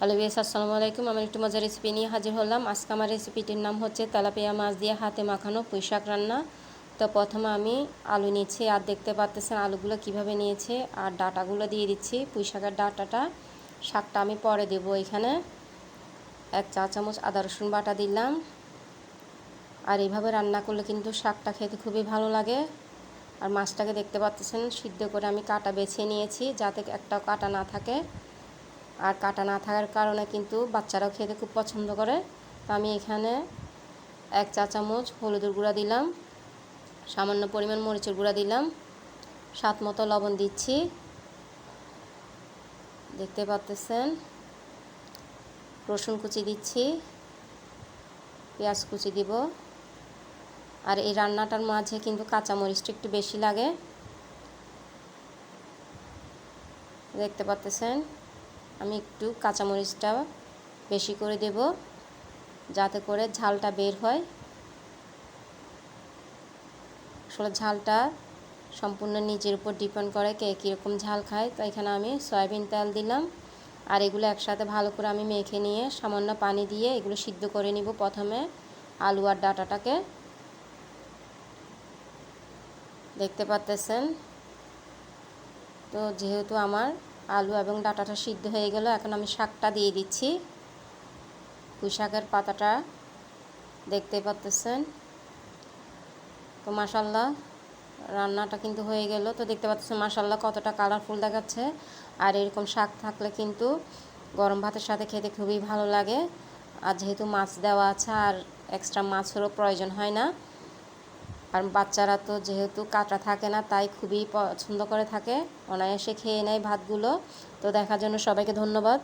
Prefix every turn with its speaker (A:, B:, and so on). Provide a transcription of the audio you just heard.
A: Hello বিয়াস আসসালামু আলাইকুম। আমি একটু মজার রেসিপি নিয়ে হাজির হলাম। আজকে আমার রেসিপিটির নাম হচ্ছে তেলাপিয়া মাছ দিয়ে হাতে মাখানো পুঁইশাক রান্না। তো প্রথমে আমি আলু নিয়েছি, আর দেখতে পাচ্তেছেন আলুগুলো কীভাবে নিয়েছে, আর ডাটাগুলো দিয়ে দিচ্ছি পুঁইশাকের ডাটাটা। শাকটা আমি পরে দেব এখানে। এক চা চামচ আদা রসুন বাটা দিলাম। আর এইভাবে রান্না করলে কিন্তু শাকটা খেতে খুবই ভালো লাগে। আর মাছটাকে দেখতে পাচ্তেছেন, সিদ্ধ করে আমি কাটা বেছে নিয়েছি যাতে একটাও কাটা না থাকে। আর কাটা না থাকার কারণে কিন্তু বাচ্চারাও খেতে খুব পছন্দ করে। তো আমি এখানে এক চা চামচ হলুদের গুঁড়া দিলাম, সামান্য পরিমাণ মরিচের গুঁড়া দিলাম, স্বাদ মতো লবণ দিচ্ছি। দেখতে পাচ্তেছেন রসুন কুচি দিচ্ছি, পেঁয়াজ কুচি দিব। আর এই রান্নাটার মাঝে কিন্তু কাঁচামরিচটা একটু বেশি লাগে। দেখতে পাচ্তেছেন আমি একটু কাঁচামরিচটা বেশি করে দেব, যাতে করে ঝালটা বের হয়। আসলে ঝালটা সম্পূর্ণ নিজের উপর ডিপেন্ড করে কে কীরকম ঝাল খায়। তো এখানে আমি সয়াবিন তেল দিলাম আর এগুলো একসাথে ভালো করে আমি মেখে নিয়ে সামান্য পানি দিয়ে এগুলো সিদ্ধ করে নিব প্রথমে আলু আর ডাটাটাকে। দেখতে পাচ্তেছেন তো যেহেতু আমার আলু এবং ডাটাটা সিদ্ধ হয়ে গেল। এখন আমি শাকটা দিয়ে দিচ্ছি। পুঁই শাকের পাতাটা দেখতে পাচ্তেছেন। তো মাসাল্লাহ রান্নাটা কিন্তু হয়ে গেল। তো দেখতে পাচ্ছেন মাসাল্লাহ কতটা কালারফুল দেখাচ্ছে। আর এরকম শাক থাকলে কিন্তু গরম ভাতের সাথে খেতে খুবই ভালো লাগে। আর যেহেতু মাছ দেওয়া আছে, আর এক্সট্রা মাছেরও প্রয়োজন হয় না। আর বাচ্চারা তো যেহেতু কাটা থাকে না, তাই খুবই পছন্দ করে থাকে। অনায়াসে খেয়ে নেয় ভাতগুলো। তো দেখার জন্য সবাইকে ধন্যবাদ।